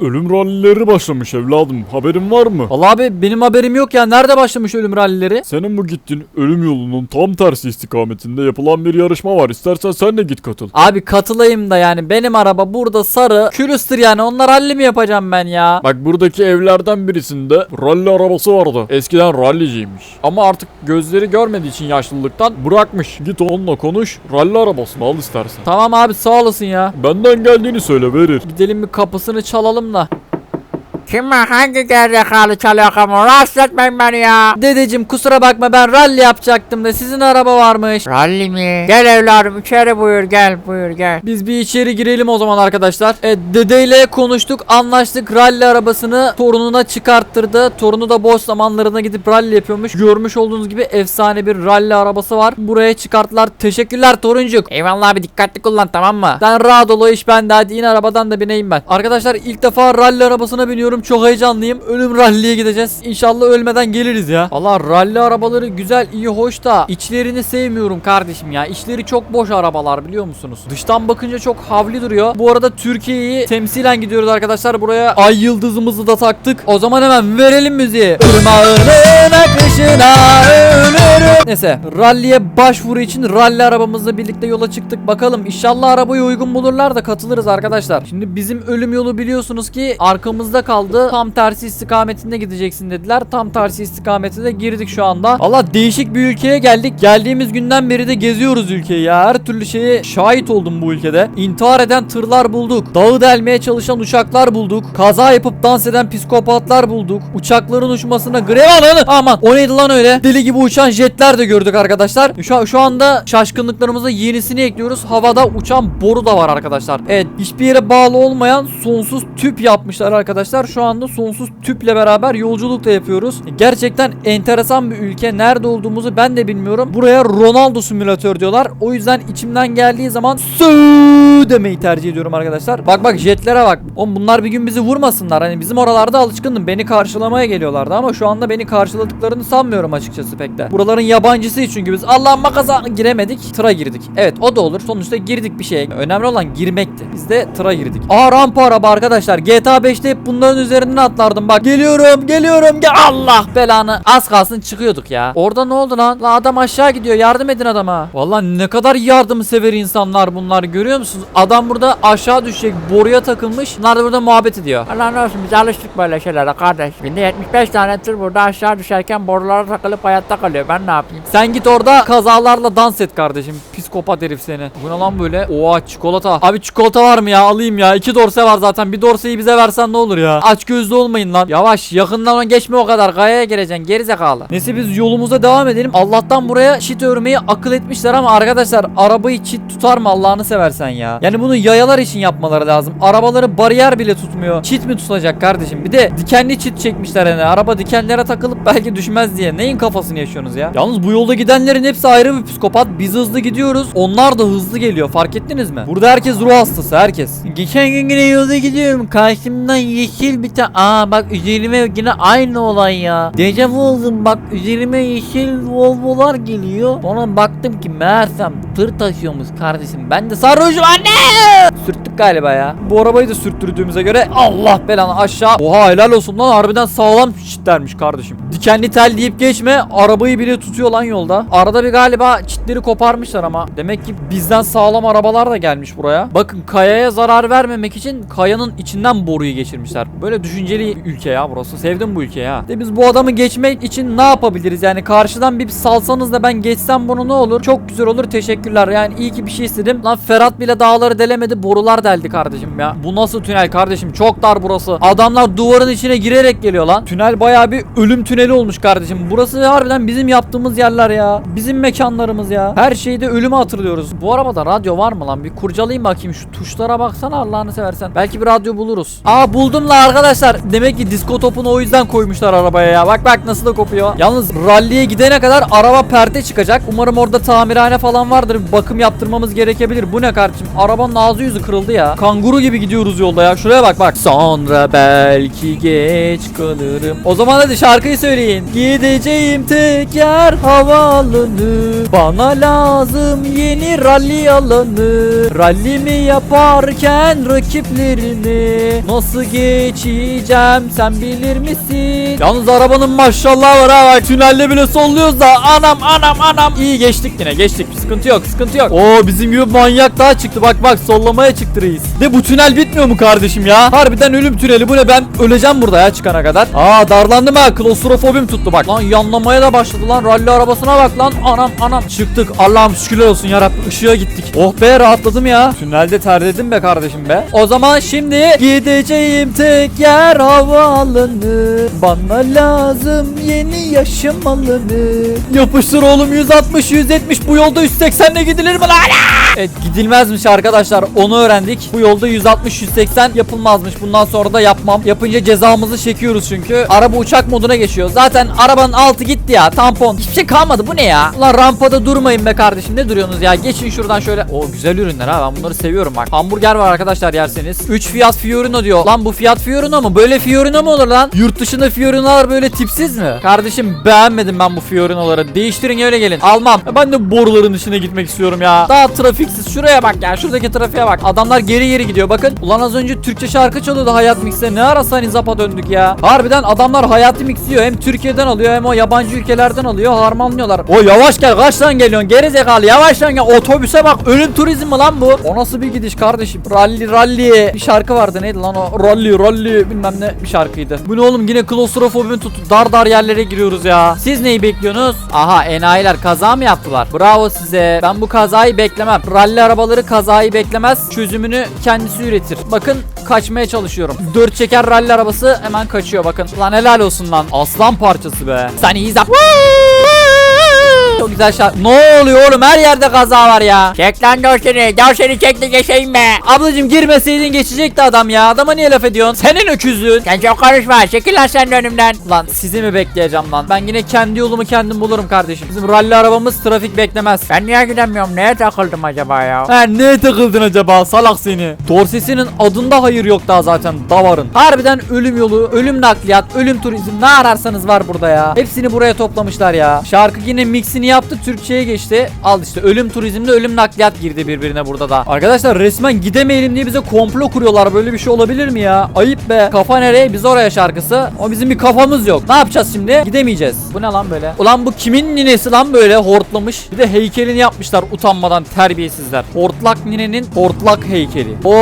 Ölüm rallileri başlamış evladım. Haberin var mı? Vallahi abi benim haberim yok ya. Nerede başlamış ölüm rallileri? Senin bu gittiğin ölüm yolunun tam tersi istikametinde yapılan bir yarışma var. İstersen sen de git katıl. Abi katılayım da yani benim araba burada sarı külüstür yani onlar halli mi yapacağım ben ya? Bak buradaki evlerden birisinde ralli arabası vardı. Eskiden ralliciymiş. Ama artık gözleri görmediği için yaşlılıktan bırakmış. Git onunla konuş. Ralli arabasını al istersen. Tamam abi sağ olasın ya. Benden geldiğini söyle verir. Gidelim bir kapısını çalalım da. Kim var? Hangi gerizekalı çalıyor kamu? Rahatsız etmeyin beni ya. Dedeciğim kusura bakma ben ralli yapacaktım da sizin araba varmış. Ralli mi? Gel evladım içeri buyur gel buyur gel. Biz bir içeri girelim o zaman arkadaşlar. E, dedeyle konuştuk anlaştık ralli arabasını torununa çıkarttırdı. Torunu da boş zamanlarına gidip ralli yapıyormuş. Görmüş olduğunuz gibi efsane bir ralli arabası var. Buraya çıkarttılar. Teşekkürler toruncuk. Eyvallah abi dikkatli kullan tamam mı? Sen rahat ol o iş bende hadi in arabadan da bineyim ben. Arkadaşlar ilk defa ralli arabasına biniyorum çok heyecanlıyım. Ölüm ralliye gideceğiz. İnşallah ölmeden geliriz ya. Valla ralli arabaları güzel iyi hoş da içlerini sevmiyorum kardeşim ya. İçleri çok boş arabalar biliyor musunuz? Dıştan bakınca çok havli duruyor. Bu arada Türkiye'yi temsilen gidiyoruz arkadaşlar. Buraya ay yıldızımızı da taktık. O zaman hemen verelim müziği. Irmağının akışına ölürüm. Neyse ralliye başvuru için ralli arabamızla birlikte yola çıktık. Bakalım inşallah arabayı uygun bulurlar da katılırız arkadaşlar. Şimdi bizim ölüm yolu biliyorsunuz ki arkamızda kaldı. Tam tersi istikametinde gideceksin dediler. Tam tersi istikametine girdik şu anda. Valla değişik bir ülkeye geldik. Geldiğimiz günden beri de geziyoruz ülkeyi ya. Her türlü şeye şahit oldum bu ülkede. İntihar eden tırlar bulduk. Dağı delmeye çalışan uçaklar bulduk. Kaza yapıp dans eden psikopatlar bulduk. Uçakların uçmasına grev ananı. Aman o neydi lan öyle? Deli gibi uçan jetler de gördük arkadaşlar. Şu, şu anda şaşkınlıklarımıza yenisini ekliyoruz. Havada uçan boru da var arkadaşlar. Evet hiçbir yere bağlı olmayan sonsuz tüp yapmışlar arkadaşlar. Şu anda sonsuz tüple beraber yolculuk da yapıyoruz. Gerçekten enteresan bir ülke. Nerede olduğumuzu ben de bilmiyorum. Buraya Ronaldo simülatör diyorlar. O yüzden içimden geldiği zaman sü demeyi tercih ediyorum arkadaşlar. Bak bak jetlere bak. Oğlum bunlar bir gün bizi vurmasınlar. Hani bizim oralarda alışkındım. Beni karşılamaya geliyorlardı ama şu anda beni karşıladıklarını sanmıyorum açıkçası pek de. Buraların yabancısıyız çünkü biz. Allah makaza giremedik. Tıra girdik. Evet o da olur. Sonuçta girdik bir şeye. Önemli olan girmekti. Biz de tıra girdik. Aa rampa araba arkadaşlar. GTA 5'te hep bunların üzerinden atlardım. Bak geliyorum geliyorum. Gel Allah belanı. Az kalsın çıkıyorduk ya. Orada ne oldu lan? Lan adam aşağı gidiyor. Yardım edin adama. Vallahi ne kadar yardımsever insanlar bunlar görüyor musunuz? Adam burada aşağı düşecek. Boruya takılmış. Bunlar da burada muhabbet ediyor. Allah ne olsun biz alıştık böyle şeylere kardeş. Günde 75 tane tır burada aşağı düşerken borulara takılıp hayatta kalıyor. Ben ne yapayım? Sen git orada kazalarla dans et kardeşim. Psikopat herif seni. Bu ne lan böyle? Oha çikolata. Abi çikolata var mı ya? Alayım ya. İki dorse var zaten. Bir dorseyi bize versen ne olur ya? Aç gözlü olmayın lan. Yavaş yakından geçme o kadar. Kayaya gireceksin. Gerizekalı. Neyse biz yolumuza devam edelim. Allah'tan buraya çit örmeyi akıl etmişler ama arkadaşlar arabayı çit tutar mı Allah'ını seversen ya? Yani bunu yayalar için yapmaları lazım. Arabaları bariyer bile tutmuyor. Çit mi tutacak kardeşim? Bir de dikenli çit çekmişler yani. Araba dikenlere takılıp belki düşmez diye. Neyin kafasını yaşıyorsunuz ya? Yalnız bu yolda gidenlerin hepsi ayrı bir psikopat. Biz hızlı gidiyoruz. Onlar da hızlı geliyor. Fark ettiniz mi? Burada herkes ruh hastası. Herkes. Geçen gün yine yolda gidiyorum. Karşımdan yeşil bir tane. Aa bak üzerime yine aynı olay ya. Dejavu oldum bak üzerime yeşil Volvo'lar geliyor. Sonra baktım ki meğersem tır taşıyormuş kardeşim. Ben de sarhoşum anne. Sürttük galiba ya. Bu arabayı da sürttürdüğümüze göre Allah belanı aşağı. Oha helal olsun lan harbiden sağlam çitlermiş kardeşim. Dikenli tel deyip geçme arabayı bile tutuyor lan yolda. Arada bir galiba çitleri koparmışlar ama. Demek ki bizden sağlam arabalar da gelmiş buraya. Bakın kayaya zarar vermemek için kayanın içinden boruyu geçirmişler. Böyle düşünceli ülke ya burası. Sevdim bu ülkeyi ha. De biz bu adamı geçmek için ne yapabiliriz? Yani karşıdan bir salsanız da ben geçsem bunu ne olur? Çok güzel olur. Teşekkürler. Yani iyi ki bir şey istedim. Lan Ferhat bile dağları delemedi. Borular deldi kardeşim ya. Bu nasıl tünel kardeşim? Çok dar burası. Adamlar duvarın içine girerek geliyor lan. Tünel bayağı bir ölüm tüneli olmuş kardeşim. Burası harbiden bizim yaptığımız yerler ya. Bizim mekanlarımız ya. Her şeyde ölümü hatırlıyoruz. Bu arabada radyo var mı lan? Bir kurcalayayım bakayım. Şu tuşlara baksana Allah'ını seversen. Belki bir radyo buluruz. Aa buldum la arkadaşlar. Demek ki disko topunu o yüzden koymuşlar arabaya ya. Bak bak nasıl da kopuyor. Yalnız ralliye gidene kadar araba perde çıkacak. Umarım orada tamirhane falan vardır. Bakım yaptırmamız gerekebilir. Bu ne kardeşim? Arabanın ağzı yüzü kırıldı ya. Kanguru gibi gidiyoruz yolda ya. Şuraya bak bak. Sonra belki geç kalırım. O zaman hadi şarkıyı söyle söyleyin. Gideceğim tek yer havaalanı. Bana lazım yeni rally alanı. Rallimi yaparken rakiplerimi nasıl geçeceğim sen bilir misin? Yalnız arabanın maşallah var ha. Bak, Tünelde bile solluyoruz da anam anam anam. İyi geçtik yine geçtik. Sıkıntı yok sıkıntı yok. Oo bizim gibi manyak daha çıktı. Bak bak sollamaya çıktı reis. De bu tünel bitmiyor mu kardeşim ya? Harbiden ölüm tüneli. Bu ne ben öleceğim burada ya çıkana kadar. Aa darlandım ha. Klostrofobim tuttu bak. Lan yanlamaya da başladı lan. Ralli arabasına bak lan. Anam anam. Çıktık. Allah'ım şükürler olsun yarabbim. Işığa gittik. Oh be rahatladım ya. Tünelde terledim be kardeşim be. O zaman şimdi gideceğim tek yer havaalanı. Bana lazım yeni yaşam alanı. Yapıştır oğlum 160 170 bu yolda 180 ile gidilir mi lan? Evet gidilmezmiş arkadaşlar onu öğrendik. Bu yolda 160-180 yapılmazmış. Bundan sonra da yapmam. Yapınca cezamızı çekiyoruz çünkü. Araba uçak moduna geçiyor. Zaten arabanın altı gitti ya tampon. Hiçbir şey kalmadı bu ne ya? Ulan rampada durmayın be kardeşim ne duruyorsunuz ya? Geçin şuradan şöyle. O güzel ürünler ha ben bunları seviyorum bak. Hamburger var arkadaşlar yerseniz. 3 fiyat Fiorino diyor. Lan bu fiyat Fiorino mu? Böyle Fiorino mu olur lan? Yurt dışında Fiorino'lar böyle tipsiz mi? Kardeşim beğenmedim ben bu Fiorino'ları. Değiştirin öyle gelin. Almam. Ben de boruların içine gitmek istiyorum ya. Daha trafiksiz. Şuraya bak ya. Şuradaki trafiğe bak. Adamlar geri geri gidiyor. Bakın. Ulan az önce Türkçe şarkı çalıyordu Hayat Mix'te. Ne ara Sunny Zap'a döndük ya. Harbiden adamlar Hayati Mix diyor. Hem Türkiye'den alıyor hem o yabancı ülkelerden alıyor. Harmanlıyorlar. O yavaş gel. Kaçtan geliyorsun? Geri zekalı. Yavaştan gel. Otobüse bak. Ölüm turizmi lan bu. O nasıl bir gidiş kardeşim? Rally rally. Bir şarkı vardı. Neydi lan o? Rally rally bilmem ne bir şarkıydı. Bu ne oğlum? Yine klostrofobimi tuttu. Dar dar yerlere giriyoruz ya. Siz neyi bekliyorsunuz? Aha enayiler kaza mı yaptılar? Bravo size. Ben bu kazayı beklemem. Rally arabaları kazayı beklemez. Çözümünü kendisi üretir. Bakın kaçmaya çalışıyorum. Dört çeker rally arabası hemen kaçıyor bakın. Lan helal olsun lan. Aslan parçası be. Sen iyi zap. Çok güzel şarkı. Ne oluyor oğlum? Her yerde kaza var ya. Çek lan dorseni. Dorseni çek de geçeyim be. Ablacım girmeseydin geçecekti adam ya. Adama niye laf ediyorsun? Senin öküzlüğün. Sen çok konuşma. Çekil lan sen de önümden. Lan sizi mi bekleyeceğim lan? Ben yine kendi yolumu kendim bulurum kardeşim. Bizim ralli arabamız trafik beklemez. Ben niye gidemiyorum? Neye takıldım acaba ya? Ha neye takıldın acaba salak seni? Dorsesi'nin adında hayır yok daha zaten davarın. Harbiden ölüm yolu, ölüm nakliyat, ölüm turizm ne ararsanız var burada ya. Hepsini buraya toplamışlar ya. Şarkı yine mixini yaptı Türkçe'ye geçti. Al işte ölüm turizmle ölüm nakliyat girdi birbirine burada da. Arkadaşlar resmen gidemeyelim diye bize komplo kuruyorlar. Böyle bir şey olabilir mi ya? Ayıp be. Kafa nereye? Biz oraya şarkısı. O bizim bir kafamız yok. Ne yapacağız şimdi? Gidemeyeceğiz. Bu ne lan böyle? Ulan bu kimin ninesi lan böyle hortlamış? Bir de heykelini yapmışlar utanmadan terbiyesizler. Hortlak ninenin hortlak heykeli. O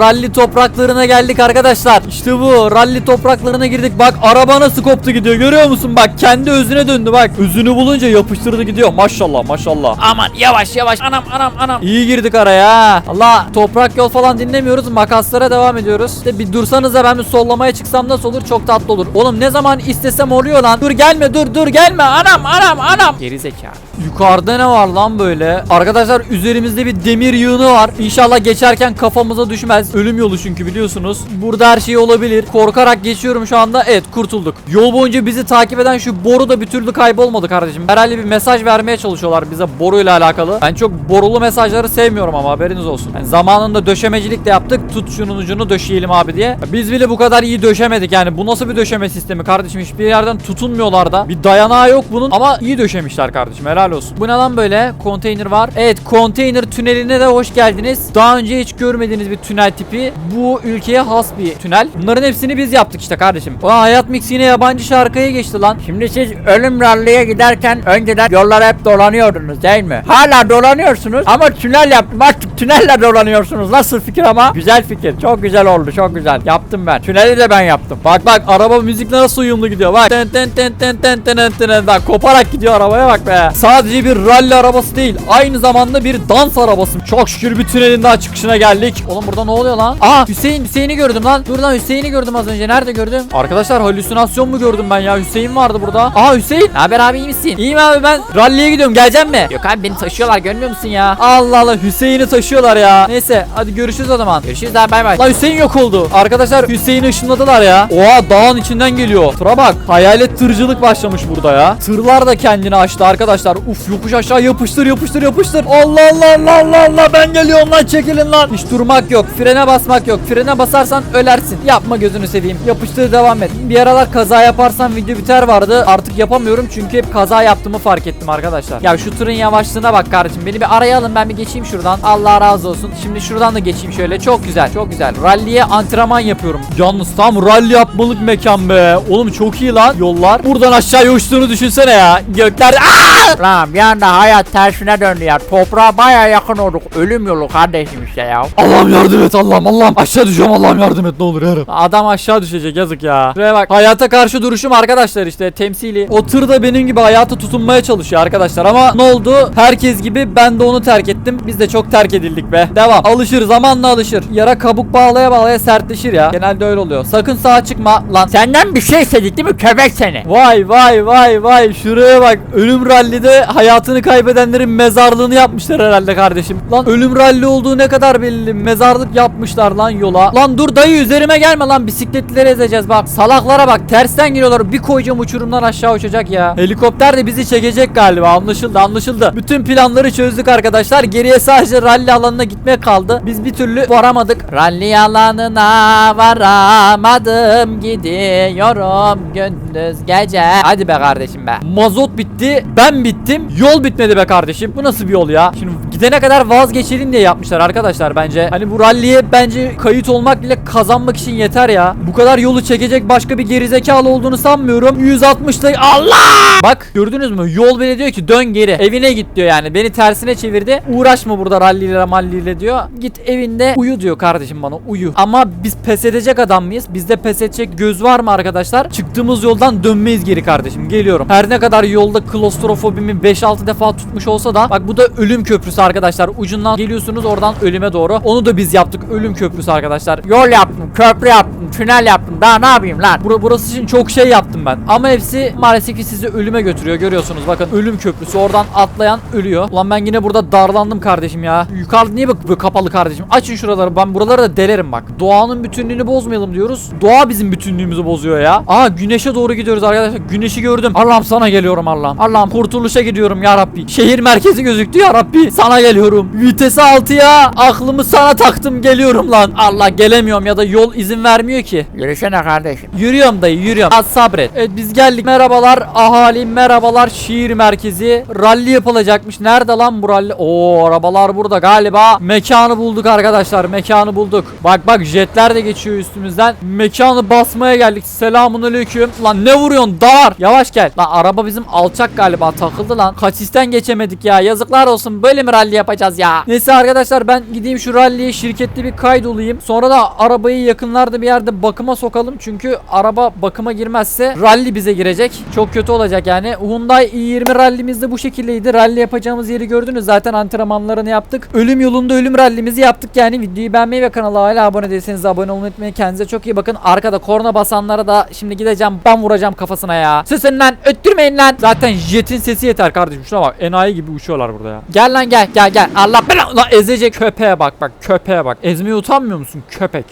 ralli topraklarına geldik arkadaşlar. İşte bu ralli topraklarına girdik. Bak araba nasıl koptu gidiyor görüyor musun? Bak kendi özüne döndü bak. Özünü bulunca yapıştırdı gidiyor. Maşallah maşallah. Aman yavaş yavaş. Anam anam anam. İyi girdik araya. Allah toprak yol falan dinlemiyoruz. Makaslara devam ediyoruz. İşte bir dursanıza ben bir sollamaya çıksam nasıl olur? Çok tatlı olur. Oğlum ne zaman istesem oluyor lan. Dur gelme dur dur gelme. Anam anam anam. Geri zekalı. Yukarıda ne var lan böyle? Arkadaşlar üzerimizde bir demir yığını var. İnşallah geçerken kafamıza düşmez. Ölüm yolu çünkü biliyorsunuz. Burada her şey olabilir. Korkarak geçiyorum şu anda. Evet kurtulduk. Yol boyunca bizi takip eden şu boru da bir türlü kaybolmadı kardeşim. Herhalde bir mesaj vermeye çalışıyorlar bize boruyla alakalı. Ben çok borulu mesajları sevmiyorum ama haberiniz olsun. Yani zamanında döşemecilik de yaptık. Tut şunun ucunu döşeyelim abi diye. Biz bile bu kadar iyi döşemedik yani. Bu nasıl bir döşeme sistemi kardeşim? Hiçbir yerden tutunmuyorlar da. Bir dayanağı yok bunun ama iyi döşemişler kardeşim. Helal olsun. Bu ne lan böyle? Konteyner var. Evet konteyner tüneline de hoş geldiniz. Daha önce hiç görmediğiniz bir tünel tipi. Bu ülkeye has bir tünel. Bunların hepsini biz yaptık işte kardeşim. Ulan Hayat Mix yine yabancı şarkıya geçti lan. Şimdi siz ölüm ralliye giderken önceden yollara hep dolanıyordunuz değil mi? Hala dolanıyorsunuz ama tünel yaptım. Artık tünelle dolanıyorsunuz. Nasıl fikir ama? Güzel fikir. Çok güzel oldu. Çok güzel. Yaptım ben. Tüneli de ben yaptım. Bak bak araba müzikle nasıl uyumlu gidiyor bak. Ten ten ten ten ten ten ten ten bak koparak gidiyor arabaya bak be. Sadece bir ralli arabası değil aynı zamanda bir dans arabası. Çok şükür bir tünelin daha çıkışına geldik. Oğlum burada ne oluyor lan? Aa Hüseyin Hüseyin'i gördüm lan. Dur lan Hüseyin'i gördüm az önce. Nerede gördüm? Arkadaşlar halüsinasyon mu gördüm ben ya? Hüseyin vardı burada. Aa Hüseyin. Ne haber abi iyi misin? İyiyim abi ben ralliye gidiyorum. Gelecek mi? Yok abi beni taşıyorlar görmüyor musun ya? Allah Allah Hüseyin'i taşıyorlar ya. Neyse hadi görüşürüz o zaman. Görüşürüz abi bay bay. Lan Hüseyin yok oldu. Arkadaşlar Hüseyin'i ışınladılar ya. Oha dağın içinden geliyor. Tıra bak. Hayalet tırcılık başlamış burada ya. Tırlar da kendini açtı arkadaşlar. Uf yokuş aşağı yapıştır yapıştır yapıştır. Allah Allah Allah Allah Allah ben geliyorum lan çekilin lan. Hiç durmak yok. Frene basmak yok. Frene basarsan ölersin. Yapma gözünü seveyim. Yapıştır devam et. Bir aralar kaza yaparsan video biter vardı. Artık yapamıyorum çünkü hep kaza yaptığımı fark ettim arkadaşlar. Ya şu tırın yavaşlığına bak kardeşim. Beni bir araya alın ben bir geçeyim şuradan. Allah razı olsun. Şimdi şuradan da geçeyim şöyle. Çok güzel. Çok güzel. Rally'ye antrenman yapıyorum. Yalnız tam rally yapmalık mekan be. Oğlum çok iyi lan yollar. Buradan aşağı uçtuğunu düşünsene ya. Göklerde Aa! Lan bir anda hayat tersine döndü ya. Toprağa baya yakın olduk. Ölüm yolu kardeşim işte ya. Allah'ım yardım et Allah'ım Allah'ım. Aşağı düşüyorum Allah'ım yardım et ne olur yarım. Adam aşağı düşecek yazık ya. Şuraya bak. Hayata karşı duruşum arkadaşlar işte temsili. O tır da benim gibi hayata tutunmaya çalışıyor arkadaşlar ama ne oldu? Herkes gibi ben de onu terk ettim. Biz de çok terk edildik be. Devam. Alışır zamanla alışır. Yara kabuk bağlaya bağlaya sertleşir ya. Genelde öyle oluyor. Sakın sağa çıkma lan. Senden bir şey istedik değil mi köpek seni? Vay vay vay vay şuraya bak ölüm rallide hayatını kaybedenlerin mezarlığını yapmışlar herhalde kardeşim. Lan ölüm ralli olduğu ne kadar belli. Mezarlık yapmışlar lan yola. Lan dur dayı üzerime gelme lan. Bisikletlileri ezeceğiz bak. Salaklara bak tersten geliyorlar bir koyacağım uçurumdan aşağı uçacak ya. Helikopter de bizi çekecek galiba. Anlaşıldı anlaşıldı. Bütün planları çözdük arkadaşlar. Geriye sadece ralli alanına gitmek kaldı. Biz bir türlü varamadık. Rally alanına varamadım. Gidiyorum gündüz gece. Hadi be kardeşim be. Mazot bitti, ben bittim, yol bitmedi be kardeşim. Bu nasıl bir yol ya? Şimdi gidene kadar vazgeçelim diye yapmışlar arkadaşlar bence. Hani bu ralliye bence kayıt olmak bile kazanmak için yeter ya. Bu kadar yolu çekecek başka bir gerizekalı olduğunu sanmıyorum. 160'da Allah! Bak gördünüz mü? Yol bile diyor ki dön geri. Evine git diyor yani. Beni tersine çevirdi. Uğraşma burada ralliyle malliyle diyor. Git evinde uyu diyor kardeşim bana uyu. Ama biz pes edecek adam mıyız? Bizde pes edecek göz var mı arkadaşlar? Çıktığımız yoldan dönmeyiz geri kardeşim. Geliyorum. Her ne kadar yolda klostrofobimi 5-6 defa tutmuş olsa da bak bu da ölüm köprüsü arkadaşlar. Ucundan geliyorsunuz oradan ölüme doğru. Onu da biz yaptık. Ölüm köprüsü arkadaşlar. Yol yaptım, köprü yaptım, tünel yaptım. Daha ne yapayım lan? Bura, burası için çok şey yaptım ben. Ama hepsi maalesef ki sizi ölüme götürüyor. Görüyorsunuz bakın ölüm köprüsü. Oradan atlayan ölüyor. Ulan ben yine burada darlandım kardeşim ya. Yukarıda niye bak kapalı kardeşim? Açın şuraları. Ben buraları da delerim bak. Doğanın bütünlüğünü bozmayalım diyoruz. Doğa bizim bütünlüğümüzü bozuyor ya. Aa güneşe doğru gidiyoruz arkadaşlar. Güneşi gördüm. Allah'ım sana geliyorum Allah'ım. Allah'ım kurtuluşa gidiyorum ya Rabbi. Şehir merkezi gözüktü ya Rabbi. Sana geliyorum. Vitesi 6'ya aklımı sana taktım geliyorum lan. Allah gelemiyorum ya da yol izin vermiyor ki. Yürüsene kardeşim. Yürüyorum dayı yürüyorum. Az sabret. Evet biz geldik. Merhabalar ahali merhabalar şehir merkezi. Rally yapılacakmış. Nerede lan bu rally? Oo arabalar burada galiba. Mekanı bulduk arkadaşlar. Mekanı bulduk. Bak bak jetler de geçiyor üstümüzden. Mekanı basmaya geldik. Selamun aleyküm. Lan ne vuruyorsun? Dar. Yavaş gel. Lan araba bizim alçak galiba takıldı lan. Kaçisten geçemedik ya. Yazıklar olsun. Böyle mi rally yapacağız ya? Neyse arkadaşlar ben gideyim şu rally'ye şirketli bir kaydolayım. Sonra da arabayı yakınlarda bir yerde bakıma sokalım. Çünkü araba bakıma girmezse rally bize girecek. Çok kötü olacak yani. Hyundai i20 rallimiz de bu şekildeydi. Rally yapacağımız yeri gördünüz. Zaten antrenmanlarını yaptık. Ölüm yolunda ölüm rallimizi yaptık yani. Videoyu beğenmeyi ve kanala hala abone değilseniz abone olmayı unutmayın. Kendinize çok iyi bakın. Arkada korna basanlara da şimdi gideceğim. Ben vuracağım kafasına ya. Susun lan. Öttürmeyin lan. Zaten jetin sesi yeter kardeşim. Şuna bak. Enayi gibi uçuyorlar burada ya. Gel lan gel gel gel. Allah belanı. Lan ezecek köpeğe bak bak. Köpeğe bak. Ezmeye utanmıyor musun köpek?